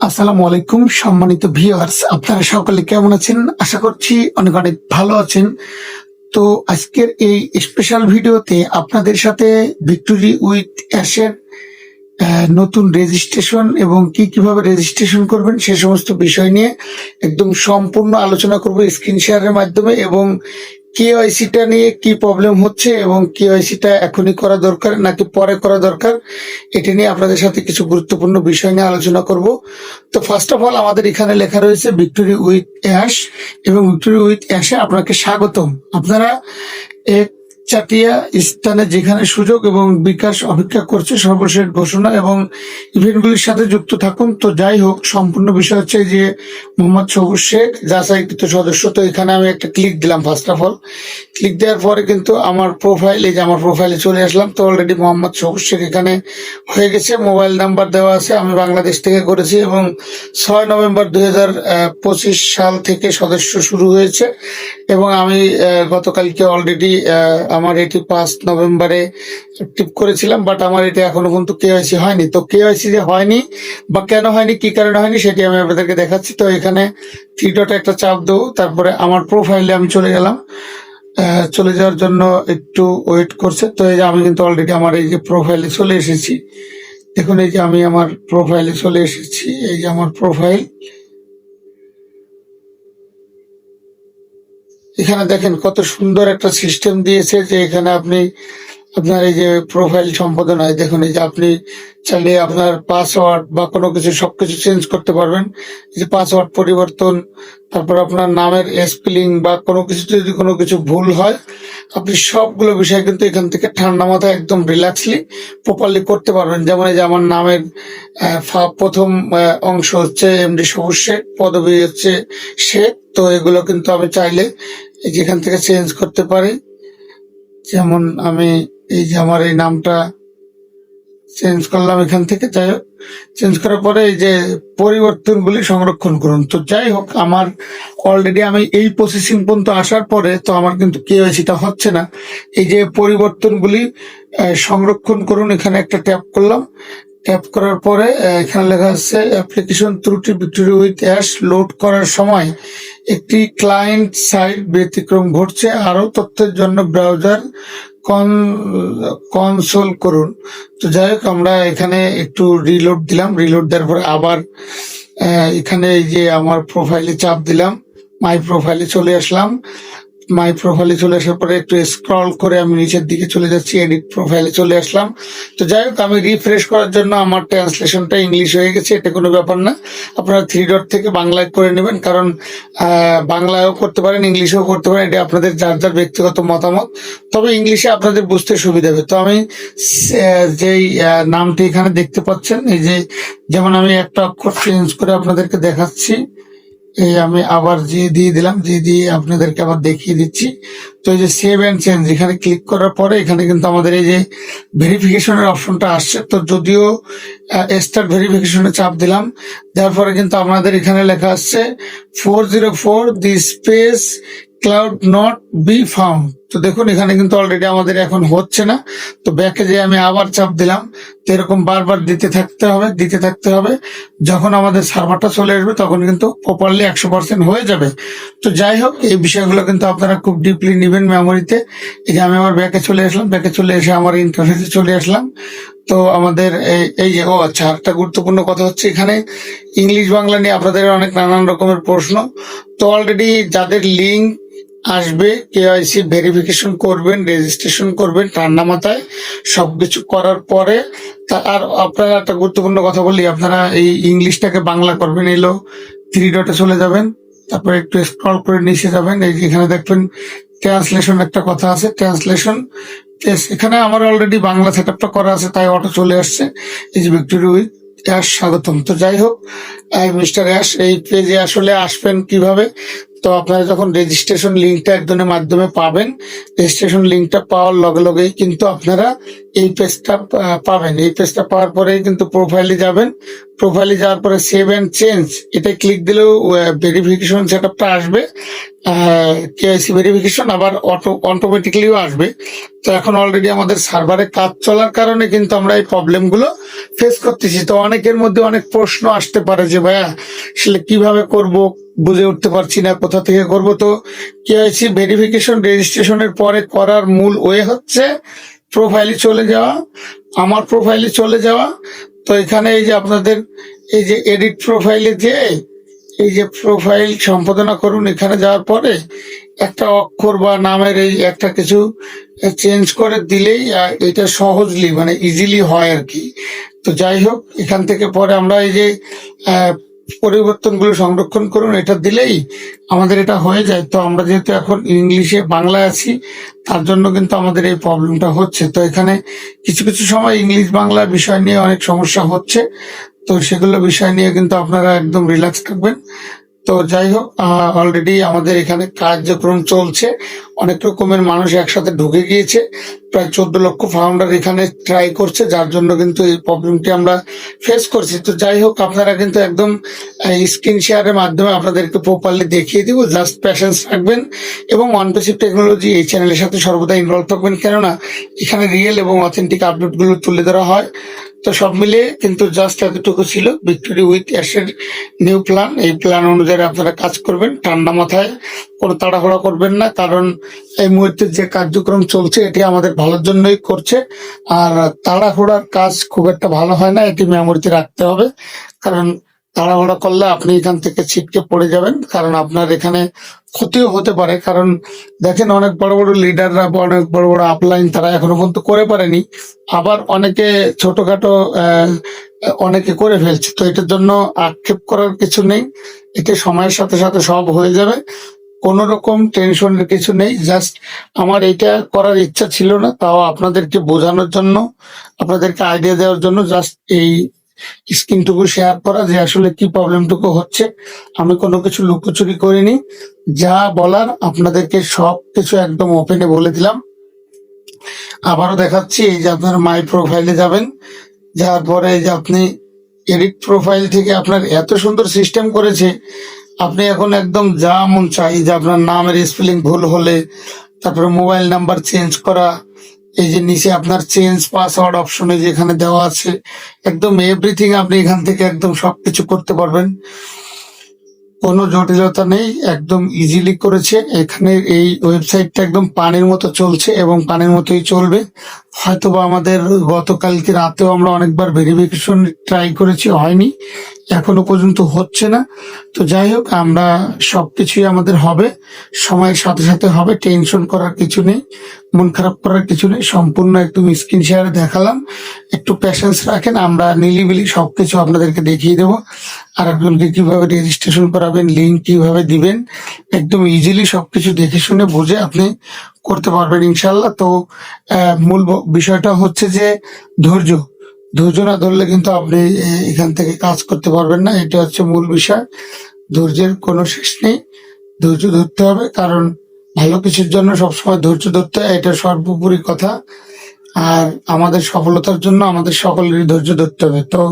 আসসালামু আলাইকুম, সম্মানিত ভিউয়ার্স আপনারা সকলে কেমন আছেন? আশা করছি অনেক অনেক ভালো আছেন। তো আজকের এই স্পেশাল ভিডিওতে আপনাদের সাথে ভিক্টোরি উইথ অ্যাশের নতুন রেজিস্ট্রেশন এবং কি কীভাবে রেজিস্ট্রেশন করবেন সে সমস্ত বিষয় নিয়ে একদম সম্পূর্ণ আলোচনা করব স্ক্রিন শেয়ারের মাধ্যমে এবং কেওয়াইসিটা নিয়ে কি প্রবলেম হচ্ছে এবং কেওয়াইসিটা এখনই করা দরকার নাকি পরে করা দরকার, এটা নিয়ে আপনাদের সাথে কিছু গুরুত্বপূর্ণ বিষয় নিয়ে আলোচনা করব। তো ফার্স্ট অফ অল আমাদের এখানে লেখা রয়েছে ভিক্টোরি উইথ অ্যাশ এবং ভিক্টোরি উইথ অ্যাশে আপনাকে স্বাগতম। আপনারা এক চাটিয়া স্থানে যেখানে সুযোগ এবং বিকাশ অপেক্ষা করছে সর্বশেষ ঘোষণা এবং ইভেন্টগুলির সাথে যুক্ত থাকুন। তো যাই হোক, সম্পূর্ণ বিষয় হচ্ছে যে মোহাম্মদ সবুজ শেখ, যাচাইকৃত সদস্য। তো এখানে আমি একটা ক্লিক দিলাম ফার্স্ট অফ অল ক্লিক দেওয়ার পরে কিন্তু আমার প্রোফাইল এই যে আমার প্রোফাইলে চলে আসলাম। তো অলরেডি মোহাম্মদ সবুজ শেখ এখানে হয়ে গেছে। মোবাইল নাম্বার দেওয়া আছে, আমি বাংলাদেশ থেকে করেছি এবং ছয় নভেম্বর দুই হাজার পঁচিশ সাল থেকে সদস্য শুরু হয়েছে। এবং আমি গতকালকে অলরেডি আমার এটি পাঁচ নভেম্বরে টিপ করেছিলাম বাট আমার এটি এখনও পর্যন্ত কেওয়াইসি হয়নি। তো কেওয়াইসি যে হয়নি বা কেন হয়নি, কি কারণে হয়নি, সেটি আমি আপনাদেরকে দেখাচ্ছি। তো এখানে থ্রি ডট একটা চাপ দেবো, তারপরে আমার প্রোফাইলে আমি চলে গেলাম। চলে যাওয়ার জন্য একটু ওয়েট করছে। তো এই যে আমি কিন্তু অলরেডি আমার এই যে প্রোফাইলে চলে এসেছি। দেখুন, এই যে আমি আমার প্রোফাইলে চলে এসেছি। এই যে আমার প্রোফাইল এখানে দেখেন কত সুন্দর একটা সিস্টেম দিয়েছে যে এখানে আপনি আপনার এই যে প্রোফাইল সম্পাদন হয়, দেখুন এই যে আপনি চাইলে আপনার পাসওয়ার্ড বা কোনো কিছু সবকিছু চেঞ্জ করতে পারবেন। যে পাসওয়ার্ড পরিবর্তন, তারপর আপনার নামের স্পেলিং বা কোনো কিছু যদি কোনো কিছু ভুল হয়, আপনি সবগুলো বিষয় কিন্তু এখান থেকে ঠান্ডা মাথায় একদম রিল্যাক্সলি প্রপারলি করতে পারবেন। যেমন এই যে আমার নামের প্রথম অংশ হচ্ছে এমডি সবুজ শেখ পদবী হচ্ছে শেখ তো এগুলো কিন্তু আমি চাইলে এই যে এখান থেকে চেঞ্জ করতে পারি। যেমন আমি এই যে আমার এই নামটা চেঞ্জ করলাম এখান থেকে, যাই হোক চেঞ্জ করার পরে এই যে পরিবর্তনগুলি সংরক্ষণ করুন। তো যাই হোক, আমার অলরেডি আমি এই প্রসেসিং পর্যন্ত আসার পরে তো আমার কিন্তু কেওয়াইসিটা হচ্ছে না। এই যে পরিবর্তনগুলি সংরক্ষণ করুন, এখানে একটা ট্যাপ করলাম। ট্যাপ করার পরে এখানে লেখা আছে অ্যাপ্লিকেশন ত্রুটি ভিক্টোরি উইথ অ্যাশ লোড করার সময় একটি ক্লায়েন্ট সাইট ব্যতিক্রম ঘটছে। আরও তথ্যের জন্য ব্রাউজার কন কনসোল করুন। তো যাই হোক, আমরা এখানে একটু রিলোড দিলাম। রিলোড দেওয়ার পরে আবার এখানে এই যে আমার প্রোফাইলে চাপ দিলাম। মাই প্রোফাইলে চলে আসলাম। মাই প্রোফাইলে চলে আসার পরে একটু স্ক্রল করে আমি নিচের দিকে চলে যাচ্ছি এডিট প্রোফাইলে চলে আসলাম। তো যাই হোক, আমি রিফ্রেশ করার জন্য আমার ট্রান্সলেশনটা ইংলিশ হয়ে গেছে, এটা কোনো ব্যাপার না। আপনারা থ্রি ডট থেকে বাংলায় করে নেবেন, কারণ বাংলায়ও করতে পারেন, ইংলিশেও করতে পারেন, এটা আপনাদের যার যার ব্যক্তিগত মতামত। তবে ইংলিশে আপনাদের বুঝতে সুবিধা হবে। তো আমি যেই নামটি এখানে দেখতে পাচ্ছেন, এই যে, যেমন আমি একটা অক্ষর চেঞ্জ করে আপনাদেরকে দেখাচ্ছি। এই আমি আবার যে দিয়ে দিলাম যে দিয়ে আপনাদেরকে আবার দেখিয়ে দিচ্ছি। তো এই যে সেভ অ্যান্ড চেঞ্জ এখানে ক্লিক করার পরে এখানে কিন্তু আমাদের এই যে ভেরিফিকেশনের অপশনটা আসছে। তো যদিও স্টার ভেরিফিকেশনে চাপ দিলাম যার পরে কিন্তু আমাদের এখানে লেখা আসছে four zero four the page could not be found তো দেখুন, এখানে কিন্তু অলরেডি আমাদের এখন হচ্ছে না। তো ব্যাকে যে আমি আবার চাপ দিলাম, তো এরকম বারবার দিতে থাকতে হবে, দিতে থাকতে হবে। যখন আমাদের সার্ভারটা চলে আসবে, তখন কিন্তু প্রপারলি একশো পার্সেন্ট হয়ে যাবে। তো যাই হোক, এই বিষয়গুলো কিন্তু আপনারা খুব ডিপলি নেবেন মেমোরিতে এই যে আমি আমার ব্যাকে চলে আসলাম ব্যাকে চলে এসে আমার ইন্টারফেসে চলে আসলাম। তো আমাদের এই যে, ও আচ্ছা একটা গুরুত্বপূর্ণ কথা হচ্ছে এখানে। ইংলিশ বাংলা নিয়ে আপনাদের অনেক নানান রকমের প্রশ্ন। তো অলরেডি যাদের লিঙ্ক আসবে কেওয়াইসি ভেরিফিকেশন করবেন রেজিস্ট্রেশন করবেন, ঠান্ডা মাথায় সবকিছু করার পরে আর আপনারা একটা গুরুত্বপূর্ণ কথা বলি, আপনারা এই ইংলিশটাকে বাংলা করবেন এলো থ্রি ডটে চলে যাবেন, তারপরে একটু স্ক্রল করে নিচে যাবেন, এই যে এখানে দেখবেন ট্রান্সলেশন একটা কথা আছে ট্রান্সলেশন এখানে আমার অলরেডি বাংলা সেট করা আছে, তাই অটো চলে আসছে, এই যে ভিক্টোরি উইথ অ্যাশ স্বাগতম। তো যাই হোক মিস্টার অ্যাশ এই পেজে আসলে আসবেন কীভাবে? তো আপনারা যখন রেজিস্ট্রেশন লিঙ্কটা একজনের মাধ্যমে পাবেন রেজিস্ট্রেশন লিঙ্কটা পাওয়ার লগে লগেই কিন্তু আপনারা এই পেজটা পাবেন। এই পেজটা পাওয়ার পরেই কিন্তু প্রোফাইলে যাবেন। প্রোফাইলে যাওয়ার পরে সেভ অ্যান্ড চেঞ্জ এটা ক্লিক দিলেও ভেরিফিকেশন সেটআপটা আসবে। কেআইসি ভেরিফিকেশন আবার অটো অটোমেটিকলিও আসবে। তো এখন অলরেডি আমাদের সার্ভারে কাজ চলার কারণে কিন্তু আমরা এই প্রবলেমগুলো ফেস করতেছি। তো অনেকের মধ্যে অনেক প্রশ্ন আসতে পারে যে, ভাইয়া, আসলে কীভাবে করব? বুঝে উঠতে পারছি না, কোথা থেকে করব? তো কেআইসি ভেরিফিকেশন রেজিস্ট্রেশনের পরে করার মূল ওয়ে হচ্ছে প্রোফাইলে চলে যাওয়া। আমার প্রোফাইলে চলে যাওয়া। তো এখানে এই যে আপনাদের এই যে এডিট প্রোফাইলে যে, এই যে প্রোফাইল সম্পাদনা করুন এখানে যাওয়ার পরে একটা অক্ষর বা নামের এই একটা কিছু চেঞ্জ করে দিলেই এটা সহজলি মানে ইজিলি হয় আর কি। তো যাই হোক, এখান থেকে পরে আমরা এই যে পরিবর্তনগুলো সংরক্ষণ করুন, এটা দিলেই আমাদের এটা হয়ে যায়। তো আমরা যেহেতু এখন ইংলিশে বাংলায় আছি, তার জন্য কিন্তু আমাদের এই প্রবলেমটা হচ্ছে। তো এখানে কিছু কিছু সময় ইংলিশ বাংলা বিষয় নিয়ে অনেক সমস্যা হচ্ছে। তো সেগুলো বিষয় নিয়ে কিন্তু আপনারা একদম রিল্যাক্স থাকবেন। তো যাই হোক অলরেডি আমাদের এখানে কার্যক্রম চলছে। অনেক রকমের মানুষ একসাথে ঢুকে গিয়েছে। প্রায় চোদ্দ লক্ষ ফাউন্ডার এখানে ট্রাই করছে, যার জন্য কিন্তু এই প্রবলেমটি আমরা ফেস করছি। তো যাই হোক, আপনারা কিন্তু একদম স্ক্রিন শেয়ারের মাধ্যমে আপনাদেরকে প্রপারলি দেখিয়ে দিব। জাস্ট প্যাশেন্স রাখবেন এবং অনপেসিভ টেকনোলজি এই চ্যানেলের সাথে সর্বদা ইনভলভ থাকবেন। কেননা, এখানে রিয়েল এবং অথেন্টিক আপডেটগুলো তুলে ধরা হয়। তো সব মিলিয়ে কিন্তু জাস্ট এতটুকু ছিল। ভিক্টোরি উইথ অ্যাসের নিউ প্ল্যান এই প্ল্যান অনুযায়ী আপনারা কাজ করবেন। ঠান্ডা মাথায় কোনো তাড়াহুড়া করবেন না। কারণ এই মুহূর্তে যে কার্যক্রম চলছে, এটি আমাদের ভালোর জন্যই করছে। আর তাড়াহুড়ার কাজ খুব একটা ভালো হয় না, এটি মেমোরিতে রাখতে হবে। কারণ তাড়াহুড়া করলে আপনি এখান থেকে ছিটকে পড়ে যাবেন। কারণ আপনার এখানে ক্ষতিও হতে পারে। কারণ দেখেন, অনেক বড় বড় লিডাররা অনেক বড় বড় আপলাইন তারা এখনও পর্যন্ত করে পারেনি। আবার অনেকে ছোটখাটো অনেকে করে ফেলছে। তো এটার জন্য আক্ষেপ করার কিছু নেই। এটা সময়ের সাথে সাথে সব হয়ে যাবে। কোনো রকম টেনশনের কিছু নেই, জাস্ট আমার এটা করার ইচ্ছা ছিল না, তাও আপনাদেরকে বোঝানোর জন্য, আপনাদেরকে আইডিয়া দেওয়ার জন্য জাস্ট এই স্ক্রিনটুকু শেয়ার করা যে আসলে কি প্রবলেমটুকু হচ্ছে। আমি কোনো কিছু লুকোচুরি করিনি, যা বলার আপনাদেরকে সব কিছু একদম ওপেনে বলে দিলাম। আবারও দেখাচ্ছি, এই যে আপনার মাই প্রোফাইলে যাবেন যাওয়ার পরে এই যে আপনি এডিট প্রোফাইল থেকে আপনার এত সুন্দর সিস্টেম করেছে আপনি এখন একদম যা মন চাই, যে আপনার নামের স্পেলিং ভুল হলে, তারপরে মোবাইল নাম্বার চেঞ্জ করা, এই যে নিচে আপনার চেঞ্জ পাসওয়ার্ড অপশনে যেখানে দেওয়া আছে, একদম এভরিথিং আপনি এখান থেকে একদম সবকিছু করতে পারবেন। কোনো জটিলতা নেই, একদম ইজিলি করেছে। এখানে এই ওয়েবসাইটটা একদম পানির মতো চলছে এবং পানির মতোই চলবে। হয়তোবা আমাদের গতকালকে রাতেও আমরা অনেকবার ভেরিফিকেশন ট্রাই করেছি, হয়নি। এখনও পর্যন্ত হচ্ছে না। তো যাই হোক, আমরা সবকিছুই আমাদের হবে। সময়ের সাথে সাথে হবে টেনশন করার কিছু নেই, মন খারাপ করার কিছু নেই। সম্পূর্ণ একদম স্ক্রিন শেয়ারে দেখালাম। একটু প্যাশেন্স রাখেন, আমরা নিলিবিলি সবকিছু আপনাদেরকে দেখিয়ে দেবো। আর একজনকে কীভাবে রেজিস্ট্রেশন করাবেন লিঙ্ক কীভাবে দিবেন একদম ইজিলি সবকিছু দেখে শুনে বুঝে আপনি করতে পারবেন ইনশাল্লাহ তো মূল বিষয়টা হচ্ছে যে ধৈর্য। ধৈর্য না ধরলে কিন্তু আপনি এখান থেকে কাজ করতে পারবেন না। এটা হচ্ছে মূল বিষয়। ধৈর্যের কোনো শেষ নেই। ধৈর্য ধরতে হবে, কারণ ভালো কিছুর জন্য সবসময় ধৈর্য ধরতে এটা সর্বোপরি কথা। আর আমাদের সফলতার জন্য আমাদের সকলেরই ধৈর্য ধরতে হবে। তো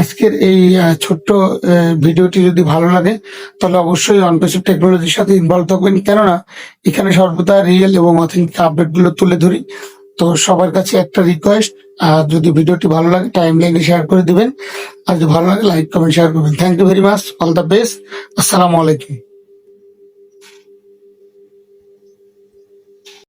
আজকের এই ছোট্ট ভিডিওটি যদি ভালো লাগে, তাহলে অবশ্যই অনপেসিভ টেকনোলজির সাথে ইনভলভ থাকবেন। কেননা, এখানে সর্বদা রিয়েল এবং অথেন্টিক আপডেটগুলো তুলে ধরি। তো সবার কাছে একটা রিকোয়েস্ট আর যদি ভিডিওটি ভালো লাগে টাইম লাইনে শেয়ার করে দিবেন। আর যদি ভালো লাগে লাইক কমেন্ট শেয়ার করবেন। Thank you very much all the best আসসালামু আলাইকুম।